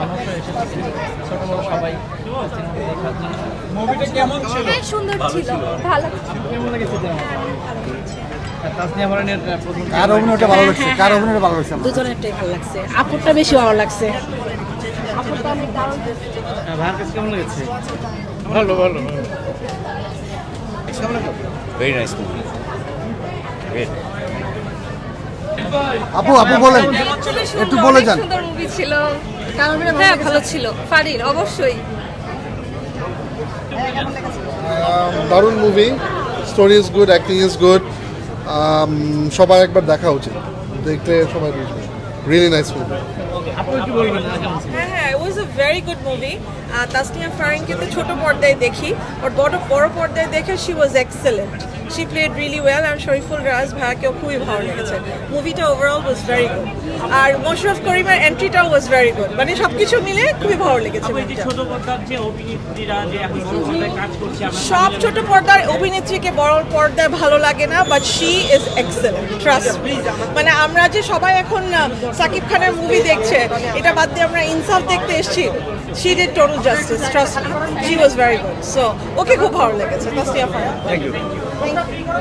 মানুষও এসেছে। ছোট বড় সবাই মুভিটা কেমন ছিল? হ্যাঁ সুন্দর ছিল। ভালো কেমন লেগেছে প্রথম কার অভিনয়টা ভালো লাগছে? কার অভিনয়টা ভালো লাগছে দুজনেরটাই ভালো লাগছে। আপুরটা বেশি ভালো লাগছে। হ্যাঁ, কাছে কেমন লেগেছে? ভালো ভালো। Very nice movie. Great. আপু আপু বলেন। একটু বলে যান। সুন্দর মুভি ছিল। হ্যাঁ ভালো ছিল। ফারির অবশ্যই। দারুণ movie story is good acting is good সবার একবার দেখা উচিত। দেখলে সবাই বুঝবে। Really nice movie? হ্যাঁ হ্যাঁ it was a very good movie Tasnia ফারিনকে তো ছোট পর্দায় দেখি। ওর বড় বড় পর্দায় দেখে she was excellent she played really well আর শরীফুল রাজ ভাইয়াকেও খুবই ভালো লেগেছে। মুভিটা ওভারঅল ওয়াজ ভেরি গুড আর মোশরফ করিমের এন্ট্রিটাও ওয়াজ ভেরি গুড মানে সব কিছু মিলে খুবই ভালো লেগেছে সব ছোট পর্দার অভিনেত্রীকে বড় পর্দায় ভালো লাগে না but she is excellent trust মানে আমরা যে সবাই এখন সাকিব খানের মুভি দেখছে এটা বাদ দিয়ে আমরা ইনসাফ দেখতে এসেছি। She did total justice trust she was very good so okay খুব ভালো লেগেছে তাসনিয়া ফারহান Thank you.